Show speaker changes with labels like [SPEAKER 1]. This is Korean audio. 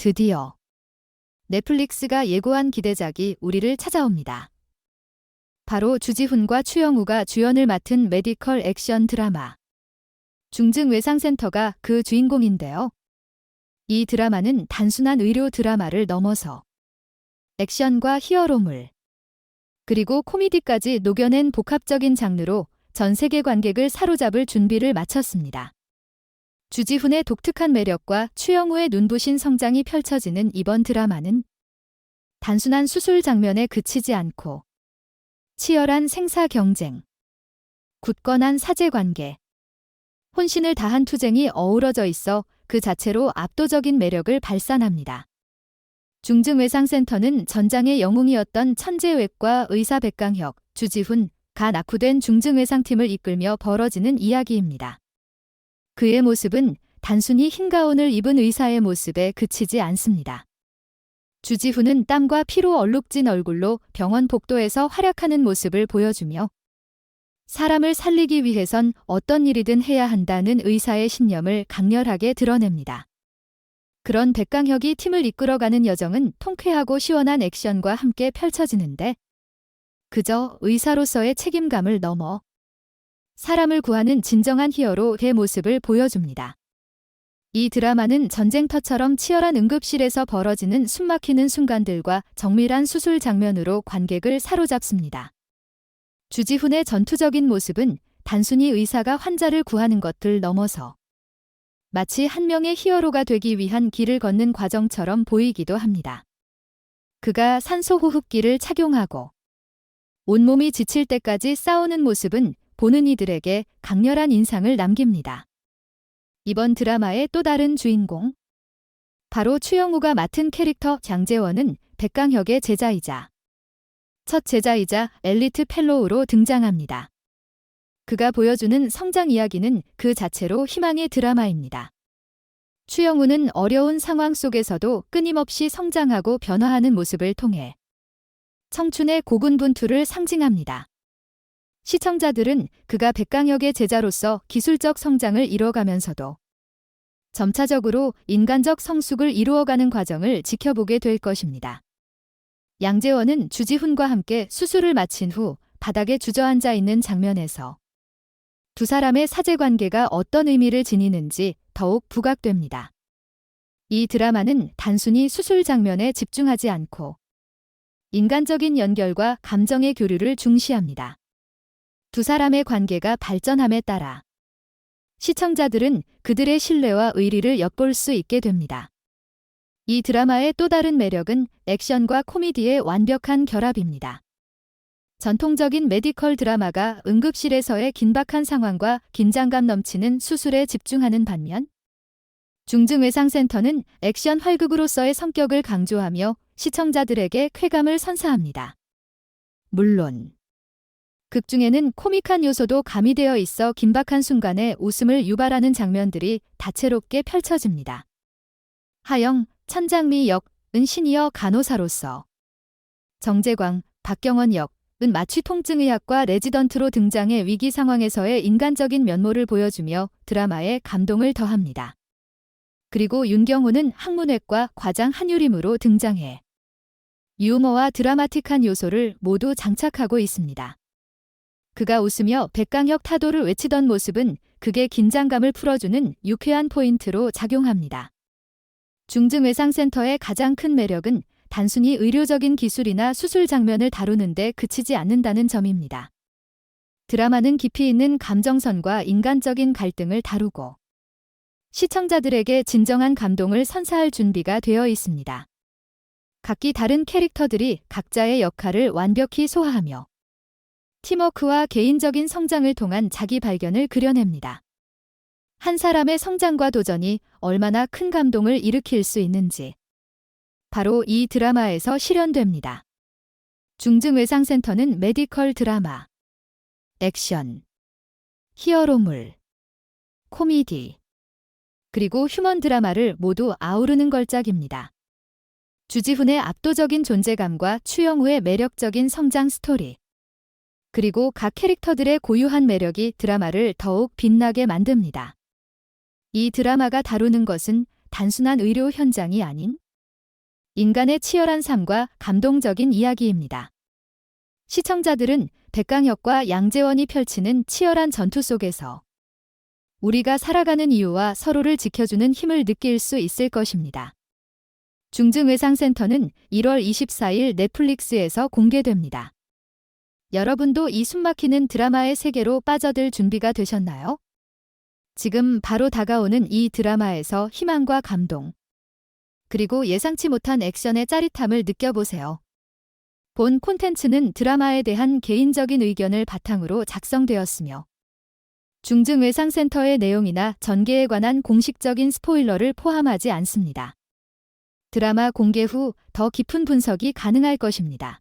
[SPEAKER 1] 드디어 넷플릭스가 예고한 기대작이 우리를 찾아옵니다. 바로 주지훈과 추영우가 주연을 맡은 메디컬 액션 드라마 중증 외상센터가 그 주인공인데요. 이 드라마는 단순한 의료 드라마를 넘어서 액션과 히어로물, 그리고 코미디까지 녹여낸 복합적인 장르로 전 세계 관객을 사로잡을 준비를 마쳤습니다. 주지훈의 독특한 매력과 추영우의 눈부신 성장이 펼쳐지는 이번 드라마는 단순한 수술 장면에 그치지 않고 치열한 생사 경쟁, 굳건한 사제 관계, 혼신을 다한 투쟁이 어우러져 있어 그 자체로 압도적인 매력을 발산합니다. 중증외상센터는 전장의 영웅이었던 천재외과 의사 백강혁, 주지훈, 가 낙후된 중증외상팀을 이끌며 벌어지는 이야기입니다. 그의 모습은 단순히 흰 가운을 입은 의사의 모습에 그치지 않습니다. 주지훈은 땀과 피로 얼룩진 얼굴로 병원 복도에서 활약하는 모습을 보여주며 사람을 살리기 위해선 어떤 일이든 해야 한다는 의사의 신념을 강렬하게 드러냅니다. 그런 백강혁이 팀을 이끌어가는 여정은 통쾌하고 시원한 액션과 함께 펼쳐지는데 그저 의사로서의 책임감을 넘어 사람을 구하는 진정한 히어로 의 모습을 보여줍니다. 이 드라마는 전쟁터처럼 치열한 응급실에서 벌어지는 숨막히는 순간들과 정밀한 수술 장면으로 관객을 사로잡습니다. 주지훈의 전투적인 모습은 단순히 의사가 환자를 구하는 것들 넘어서 마치 한 명의 히어로가 되기 위한 길을 걷는 과정처럼 보이기도 합니다. 그가 산소호흡기를 착용하고 온몸이 지칠 때까지 싸우는 모습은 보는 이들에게 강렬한 인상을 남깁니다. 이번 드라마의 또 다른 주인공. 바로 추영우가 맡은 캐릭터 장재원은 백강혁의 제자이자 첫 제자이자 엘리트 펠로우로 등장합니다. 그가 보여주는 성장 이야기는 그 자체로 희망의 드라마입니다. 추영우는 어려운 상황 속에서도 끊임없이 성장하고 변화하는 모습을 통해 청춘의 고군분투를 상징합니다. 시청자들은 그가 백강혁의 제자로서 기술적 성장을 이뤄가면서도 점차적으로 인간적 성숙을 이루어가는 과정을 지켜보게 될 것입니다. 양재원은 주지훈과 함께 수술을 마친 후 바닥에 주저앉아 있는 장면에서 두 사람의 사제 관계가 어떤 의미를 지니는지 더욱 부각됩니다. 이 드라마는 단순히 수술 장면에 집중하지 않고 인간적인 연결과 감정의 교류를 중시합니다. 두 사람의 관계가 발전함에 따라 시청자들은 그들의 신뢰와 의리를 엿볼 수 있게 됩니다. 이 드라마의 또 다른 매력은 액션과 코미디의 완벽한 결합입니다. 전통적인 메디컬 드라마가 응급실에서의 긴박한 상황과 긴장감 넘치는 수술에 집중하는 반면 중증외상센터는 액션 활극으로서의 성격을 강조하며 시청자들에게 쾌감을 선사합니다. 물론 극 중에는 코믹한 요소도 가미되어 있어 긴박한 순간에 웃음을 유발하는 장면들이 다채롭게 펼쳐집니다. 하영, 천장미 역 은 시니어 간호사로서 정재광, 박경원 역 은 마취 통증의학과 레지던트로 등장해 위기 상황에서의 인간적인 면모를 보여주며 드라마에 감동을 더합니다. 그리고 윤경호는 학문외과 과장 한유림으로 등장해 유머와 드라마틱한 요소를 모두 장착하고 있습니다. 그가 웃으며 백강혁 타도를 외치던 모습은 극의 긴장감을 풀어주는 유쾌한 포인트로 작용합니다. 중증외상센터의 가장 큰 매력은 단순히 의료적인 기술이나 수술 장면을 다루는데 그치지 않는다는 점입니다. 드라마는 깊이 있는 감정선과 인간적인 갈등을 다루고 시청자들에게 진정한 감동을 선사할 준비가 되어 있습니다. 각기 다른 캐릭터들이 각자의 역할을 완벽히 소화하며 팀워크와 개인적인 성장을 통한 자기 발견을 그려냅니다. 한 사람의 성장과 도전이 얼마나 큰 감동을 일으킬 수 있는지 바로 이 드라마에서 실현됩니다. 중증외상센터는 메디컬 드라마, 액션, 히어로물, 코미디, 그리고 휴먼 드라마를 모두 아우르는 걸작입니다. 주지훈의 압도적인 존재감과 추영우의 매력적인 성장 스토리. 그리고 각 캐릭터들의 고유한 매력이 드라마를 더욱 빛나게 만듭니다. 이 드라마가 다루는 것은 단순한 의료 현장이 아닌 인간의 치열한 삶과 감동적인 이야기입니다. 시청자들은 백강혁과 양재원이 펼치는 치열한 전투 속에서 우리가 살아가는 이유와 서로를 지켜주는 힘을 느낄 수 있을 것입니다. 중증외상센터는 1월 24일 넷플릭스에서 공개됩니다. 여러분도 이 숨막히는 드라마의 세계로 빠져들 준비가 되셨나요? 지금 바로 다가오는 이 드라마에서 희망과 감동, 그리고 예상치 못한 액션의 짜릿함을 느껴보세요. 본 콘텐츠는 드라마에 대한 개인적인 의견을 바탕으로 작성되었으며, 중증외상센터의 내용이나 전개에 관한 공식적인 스포일러를 포함하지 않습니다. 드라마 공개 후 더 깊은 분석이 가능할 것입니다.